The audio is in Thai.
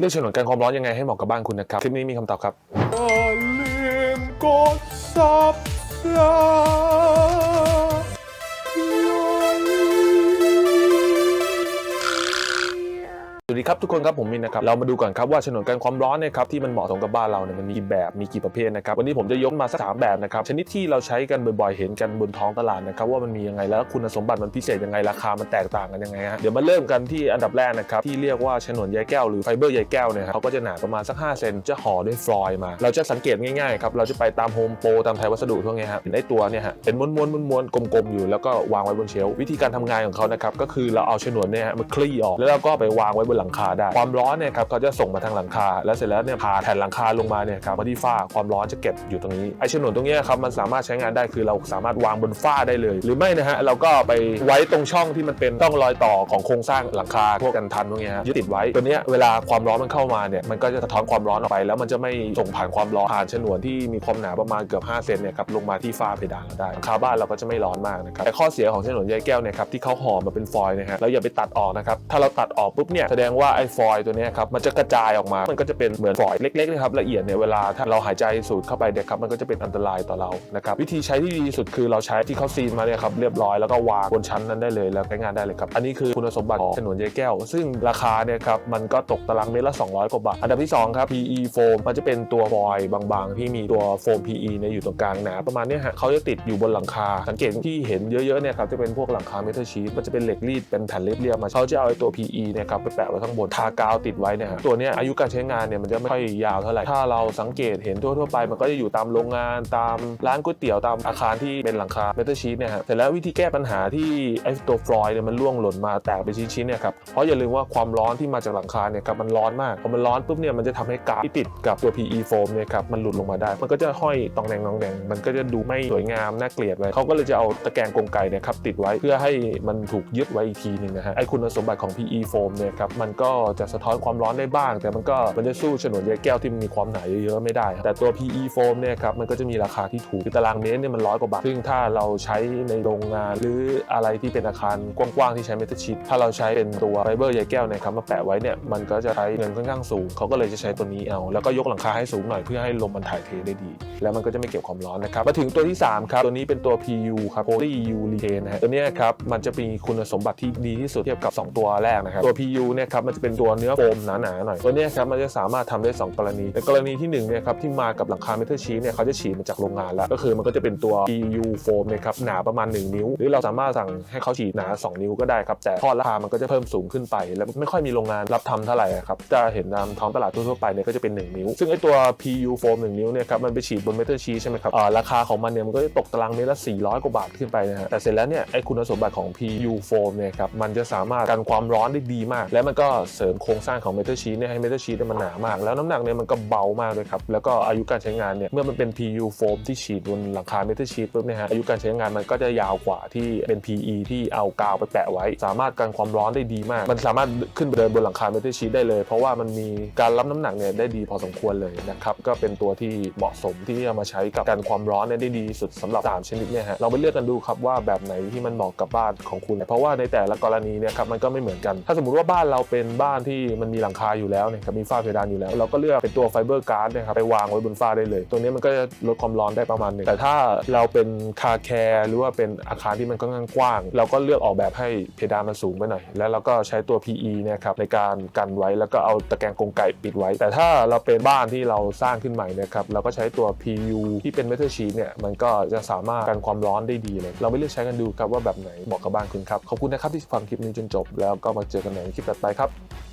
เลือกฉนวนกันความร้อนยังไงให้เหมาะกับบ้านคุณนะครับ คลิปนี้มีคำตอบครับอย่าลืมกด subscribe สวัสดี ครับทุกคนครับผมมินนะครับเรามาดูก่อนครับว่าฉนวนกันความร้อนเนี่ยครับที่มันเหมาะสมกับบ้านเราเนี่ยมันมีกี่แบบมีกี่ประเภทนะครับวันนี้ผมจะยกมาสักสามแบบนะครับชนิดที่เราใช้กันบ่อยๆเห็นกันบนท้องตลาดนะครับว่ามันมียังไงแล้วคุณสมบัติมันพิเศษยังไงราคามันแตกต่างกันยังไงฮะเดี๋ยวมาเริ่มกันที่อันดับแรกนะครับที่เรียกว่าฉนวนใยแก้วหรือไฟเบอร์ใยแก้วเนี่ยเขาก็จะหนาประมาณสัก5เซนจะห่อด้วยฟลอยล์มา เราจะสังเกตง่ายๆครับเราจะไปตามโฮมโปรตามไทยวัสดุทั่วไงครับเห็นไอ้ตัวเนี่ยฮะเป็นม้วนๆม้วนๆกลมๆอยู่แล้วก็วางไว้บนเชลวิธีการทำงานของเขานะครับก็คือเราเอาฉนวนเนี่ยฮะมาคลี่ออกแล้วเราก็ไปวางไว้บนหลังคาได้ ความร้อนเนี่ยครับเขาจะส่งมาทางหลังคา แล้วเสร็จแล้วเนี่ยผ่าแผ่นหลังคาลงมาเนี่ยครับมาที่ฝ้าความร้อนจะเก็บอยู่ตรงนี้ไอ้ฉนวนตรงนี้ครับมันสามารถใช้งานได้คือเราสามารถวางบนฝ้าได้เลย หรือไม่นะฮะเราก็ไปไว้ตรงช่องที่มันเป็นต้องรอยต่อของโครงสร้างหลังคาพวกกันทันพวกนี้ฮะยึดติดไว้ตัวเนี้ยเวลาความร้อนมันเข้ามาเนี่ยมันก็จะสะท้อนความร้อนออกไป แล้วมันจะไม่ส่งผ่านความร้อนผ่านฉนวนที่มีความหนาประมาณเกือบ5เซนเนี่ยครับลงมาที่ฝ้าเพดานเราได้หลังคาบ้านเราก็จะไม่ร้อนมากนะครับแต่ข้อเสียของฉนวนใยแก้วเนี่ยครับที่เขาห่อมาเป็นฟอยล์นะฮะเราอย่าไปตัดออกนะครับถ้าเราตัดออกปุ๊บเนี่ยแสดงว่าาไอฟอยตัวนี้ครับมันจะกระจายออกมา มันก็จะเป็นเหมือนฝอยเล็กๆนะครับละเอียดเนี่ยเวลาถ้าเราหายใจสูดเข้าไปเนี่ยครับมันก็จะเป็นอันตรายต่อเรานะครับวิธีใช้ที่ดีที่สุดคือเราใช้ที่เขาซีนมาเนี่ยครับเรียบร้อยแล้วก็วางบนชั้นนั้นได้เลยแล้วใช้งานได้เลยครับอันนี้คือคุณสมบัติของฉนวนใยแก้ว ซึ่งราคาเนี่ยครับมันก็ตกตารางเมตรละ 200 กว่าบาท อันดับที่สองครับ PE โฟมมันจะเป็นตัวฟอยบางๆ ที่มีตัวโฟม PE เนี่ยอยู่ตรงกลางหนาประมาณเนี้ยฮะเขาจะติดอยู่บนหลังคา สังเกตที่เห็นเยอะๆเนี่ยครับจะเป็นพวกหลังคาเมทัลชีทมันจะเป็นเหล็กรีดเป็นแผ่นเรียบๆมาเขาจะเอาไอ้ตัว PE เนี่ยครับไปแปะไว้ข้างบนทากาวติดไว้เนี่ยตัวนี้อายุการใช้งานเนี่ยมันจะไม่ค่อยยาวเท่าไหร่ ถ้าเราสังเกตเห็นทั่วๆไป มันก็จะอยู่ตามโรงงานตามร้านก๋วยเตี๋ยวตามอาคารที่เป็นหลังคาเมทัลชีทเนี่ยฮะแต่แล้ววิธีแก้ปัญหาที่ไอ้ตัวฟลอยด์เนี่ยมันร่วงหล่นมาแตกเป็นชิ้นๆเนี่ยครับเพราะอย่าลืมว่าความร้อนที่มาจากหลังคาเนี่ยครับมันร้อนมากพอมันร้อนปุ๊บเนี่ยมันจะทำให้กาวที่ติดกับตัว PE โฟมเนี่ยครับมันหลุดลงมาได้ มันก็จะห้อยตองแดงตองแดงมันก็จะดูไม่สวยงามน่าเกลียดไว้เขาก็เลยจะเอาตะแกรงกรงไกเนี่ยครับติดไว้เพื่อให้มันถูกยึดไว้อีกทีนึงนะฮะไอ้คุณสมบัติของ PE โฟมเนี่ยครับมันก็จะสะท้อนความร้อนได้บ้าง แต่มันก็มันจะสู้ฉนวนใยแก้วที่มันมีความหนาเยอะๆไม่ได้ แต่ตัว PE โฟมเนี่ยครับมันก็จะมีราคาที่ถูกคือตารางเมตรเนี่ยมันร้อยกว่าบาทซึ่งถ้าเราใช้ในโรงงานหรืออะไรที่เป็นอาคารกว้างๆที่ใช้เมทัลชีทถ้าเราใช้เป็นตัวไฟเบอร์ใยแก้วเนะครับมาแปะไว้เนี่ยมันก็จะใช้เงินค่อนข้างสูงเขาก็เลยจะใช้ตัวนี้เอา แล้วก็ยกหลังคาให้สูงหน่อยเพื่อให้ลมมันถ่ายเทได้ดี แล้วมันก็จะไม่เก็บความร้อนนะครับมาถึงตัวที่ 3 ครับ ตัวนี้เป็นตัว PU ครับ polyurethane นะฮะตัวเนี้ยครับมันจะมีคุณสมบัติที่ดีที่สุดเทียบกับ 2 ตัวแรกนะครับตัว PU เนี่ยครับมันจะเป็นตัวเนื้อโฟมหนาๆหน่อยตัวนี้ครับมันจะสามารถทำได้ 2 กรณี แต่กรณีที่1เนี่ยครับที่มากับหลังคาเมทัลชีทเนี่ยเขาจะฉีดมาจากโรงงานแล้ว ก็คือมันก็จะเป็นตัว PU โฟมเนี่ยครับหนาประมาณ 1 นิ้ว หรือเราสามารถสั่งให้เขาฉีดหนา 2 นิ้วก็ได้ครับแต่ทอดราคามันก็จะเพิ่มสูงขึ้นไป แล้วไม่ค่อยมีโรงงานรับทำเท่าไหร่ครับจะเห็นตามท้องตลาดทั่วๆไปเนี่ยก็จะเป็น 1 นิ้ว ซึ่งไอตัว PU โฟม1นิ้วเนี่ยครับมันไปฉีดบนเมทัลชีทใช่ไหมครับอ่าราคาของมันเนี่ยมันก็จะตกตารางเมตรละ 400 กว่าบาทขึ้นไปนะฮะแต่เสร็จแล้วเนี่ยไอคุณสมบัติของ PU โฟมเนี่ยครับมันจะสามารถกันความร้อนได้ดีมาก และมันก็เสริมโครงสร้างของเมทัลชีทเนี่ยให้เมทัลชีทมันหนามาก แล้วน้ำหนักเนี่ยมันก็เบามากด้วยครับ แล้วก็อายุการใช้งานเนี่ยเมื่อมันเป็น PU โฟมที่ฉีดบนหลังคาเมทัลชีทปุ๊บเนี่ยฮะอายุการใช้งานมันก็จะยาวกว่าที่เป็น PE ที่เอากาวไปแปะไว้ สามารถกันความร้อนได้ดีมาก มันสามารถขึ้นไปเดินบนหลังคาเมทัลชีทได้เลย เพราะว่ามันมีการรับน้ำหนักเนี่ยได้ดีพอสมควรเลยนะครับก็เป็นตัวที่เหมาะสมที่จะมาใช้กับการความร้อนเนี่ยได้ดีสุดสำหรับสามชนิดเนี่ยฮะเราไปเลือกกันดูครับว่าแบบไหนที่มันเหมาะกับบ้านของคุณ เพราะว่าในแต่ละกรณีเนี่ยครับมันก็ไม่เหมือนกัน ถ้าสมมติว่าบ้านเราเป็นบ้านที่มันมีหลังคาอยู่แล้วเนี่ยครับมีฝ้าเพดานอยู่แล้ว เราก็เลือกเป็นตัวไฟเบอร์การ์ดนะครับไปวางไว้บนฝ้าได้เลย ตัวนี้มันก็จะลดความร้อนได้ประมาณหนึงแต่ถ้าเราเป็นคาแคร์หรือว่าเป็นอาคารที่มันค่อนข้างกว้าง เราก็เลือกออกแบบให้เพดานมันสูงไปหน่อย แล้วเราก็ใช้ตัว PE เนี่ยครับในการกันไว้แล้วก็เอาตะแกรงกรงไก่ปิดไว้ แต่ถ้าเราเป็นบ้านที่เราสร้างขึ้นใหม่นะครับเราก็ใช้ตัว PU ที่เป็นเมทัลชีทเนี่ยมันก็จะสามารถกันความร้อนได้ดีเลย เราไปเลือกใช้กันดูครับว่าแบบไหนเหมาะกับบ้านคุณครับขอบคุณนะครับที่ฟังคลิปนี้จนจบ แล้วก็มาเจอกันในคลิปต่อไปครับ Thank you.